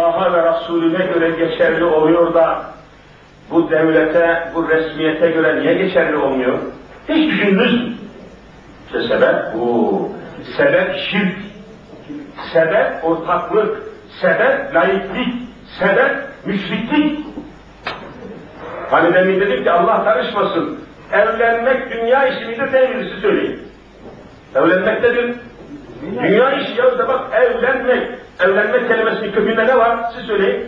Allah'a ve Resulüne göre geçerli oluyor da bu devlete, bu resmiyete göre niye geçerli olmuyor? Hiç düşündünüz mü? Sebep bu. Sebep şirk. Sebep ortaklık. Sebep laiklik. Sebep müşriklik. Hani demin dedim ki Allah karışmasın. Evlenmek dünya işi midir değil siz söyleyin. Evlenmek dedim. Dünya işi ya da bak evlenmek. Evlenmek kelimesinin kökünde ne var? Siz söyleyin.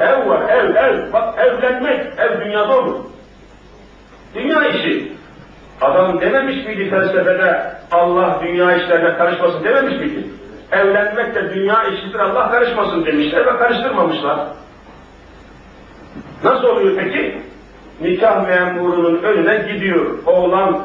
Ev var, ev, ev. Bak evlenmek, ev dünyada olur. Dünya işi. Adam dememiş miydi felsefede Allah dünya işlerine karışmasın dememiş miydi? Evlenmek de dünya işidir Allah karışmasın demişler ve karıştırmamışlar. Nasıl oluyor peki? Nikah memurunun önüne gidiyor. Oğlan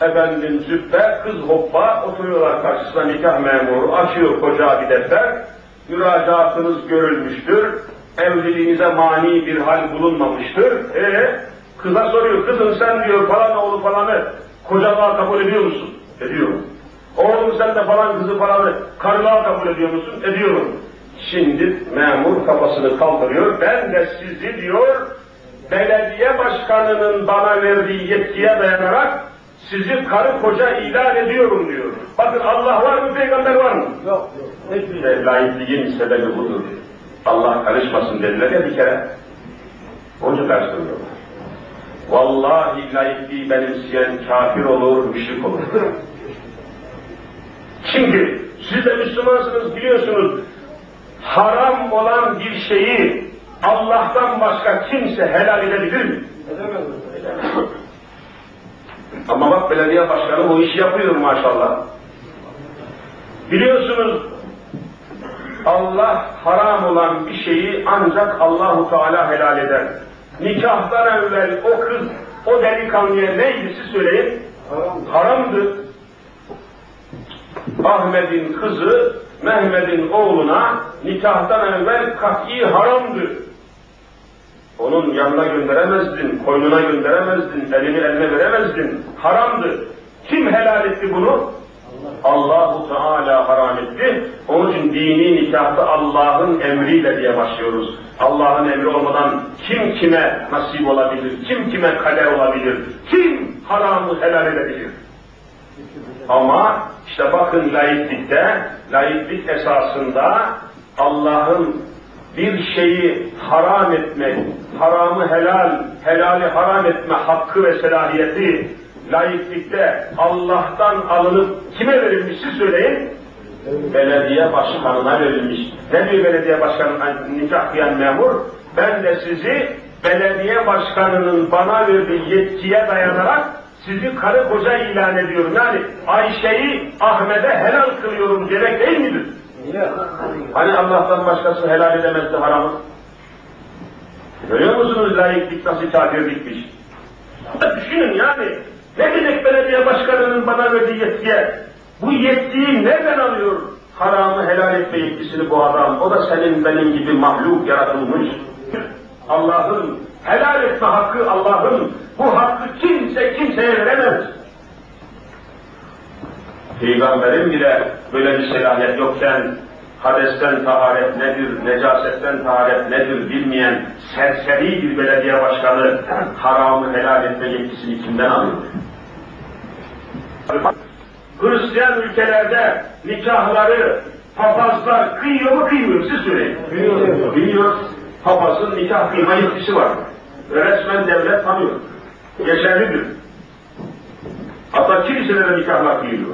efendim züppe, kız hoppa oturuyorlar karşısında nikah memuru. Açıyor koca bir defter. Müracaatınız görülmüştür. Evliliğinize mani bir hal bulunmamıştır. E kıza soruyor, kızım sen diyor falan oğlu falanı kocalığa kabul ediyor musun? Ediyorum. Oğlum sen de falan kızı falanı karılığa kabul ediyor musun? Ediyorum. Şimdi memur kafasını kaldırıyor. Ben de sizi diyor belediye başkanının bana verdiği yetkiye dayanarak sizi karı koca ilan ediyorum diyor. Bakın Allah var mı, peygamber var mı? Yok. Hiçbir şey laikliğin sebebi budur. Allah karışmasın dediler ya bir kere. Onca karıştırmıyorlar. Vallahi laikliği benimseyen kafir olur, müşrik olur. Çünkü siz de Müslümansınız biliyorsunuz. Haram olan bir şeyi Allah'tan başka kimse helal edebilir mi? Edemez. Ama bak belediye başkanı bu işi yapıyor maşallah. Biliyorsunuz Allah haram olan bir şeyi ancak Allahu Teala helal eder. Nikahtan evvel o kız, o delikanlıya neydi siz söyleyin? Haram. Haramdı. Ahmet'in kızı Mehmet'in oğluna nikahtan evvel kat'i haramdı. Onun yanına gönderemezdin, koynuna gönderemezdin, elini eline veremezdin. Haramdı. Kim helal etti bunu? Allahu Teala haram etti. Onun için dini nikahta Allah'ın emriyle diye başlıyoruz. Allah'ın emri olmadan kim kime nasip olabilir? Kim kime kader olabilir? Kim haramı helal edebilir? Ama işte bakın laiklikte, laiklik esasında Allah'ın bir şeyi haram etmek, haramı helal, helali haram etme hakkı ve selahiyeti laiklikte Allah'tan alınıp kime verilmiş siz söyleyin? Belediye başkanına verilmiş. Ne diyor belediye başkanı nikah kıyan memur? Ben de sizi belediye başkanının bana verdiği yetkiye dayanarak sizi karı koca ilan ediyorum. Yani Ayşe'yi Ahmet'e helal kılıyorum demek değil midir? Hani Allah'tan başkası helal edemezdi haramı? Görüyor musunuz laiklik nasıl tabir bitmiş? Düşünün yani, ne demek belediye başkanının bana verdiği yetkiye? Bu yetkiyi nereden alıyor? Haramı helal etme yetkisini bu adam. O da senin benim gibi mahluk yaratılmış. Allah'ın helal etme hakkı Allah'ın. Bu hakkı kimse kimseye veremez. Peygamberin bile böyle bir selahiyet yokken hadesten taharet nedir, necasetten taharet nedir bilmeyen serseri bir belediye başkanı haramı helal etme yetkisini kimden alıyor? Hristiyan ülkelerde nikahları papazlar kıyıyor mu kıymıyor mu? Siz söyleyin. Kıyıyor. Kıyıyor. Papazın nikah kıyma yetkisi var. Resmen devlet tanıyor. Geçerlidir. Hatta kiliselere nikahlar kıyılıyor.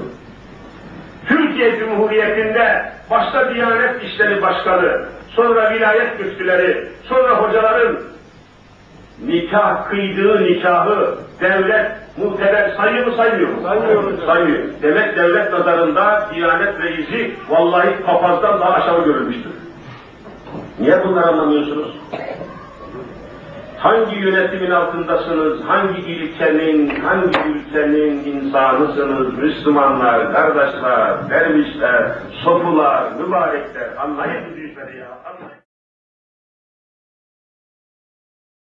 Türkiye Cumhuriyeti'nde başta Diyanet İşleri Başkanı, sonra vilayet müftüleri, sonra hocaların nikah kıydığı nikahı devlet muhteber sayıyor mu saymıyor mu? Saymıyor. Saymıyor. Demek devlet nazarında Diyanet reisi vallahi papazdan daha aşağı görülmüştür. Niye bunları anlamıyorsunuz? Hangi yönetimin altındasınız, hangi ilkenin, hangi ülkenin insanısınız, Müslümanlar, kardeşler, dervişler, sofular, mübarekler, anlayın bu büyükleri ya, anlayın.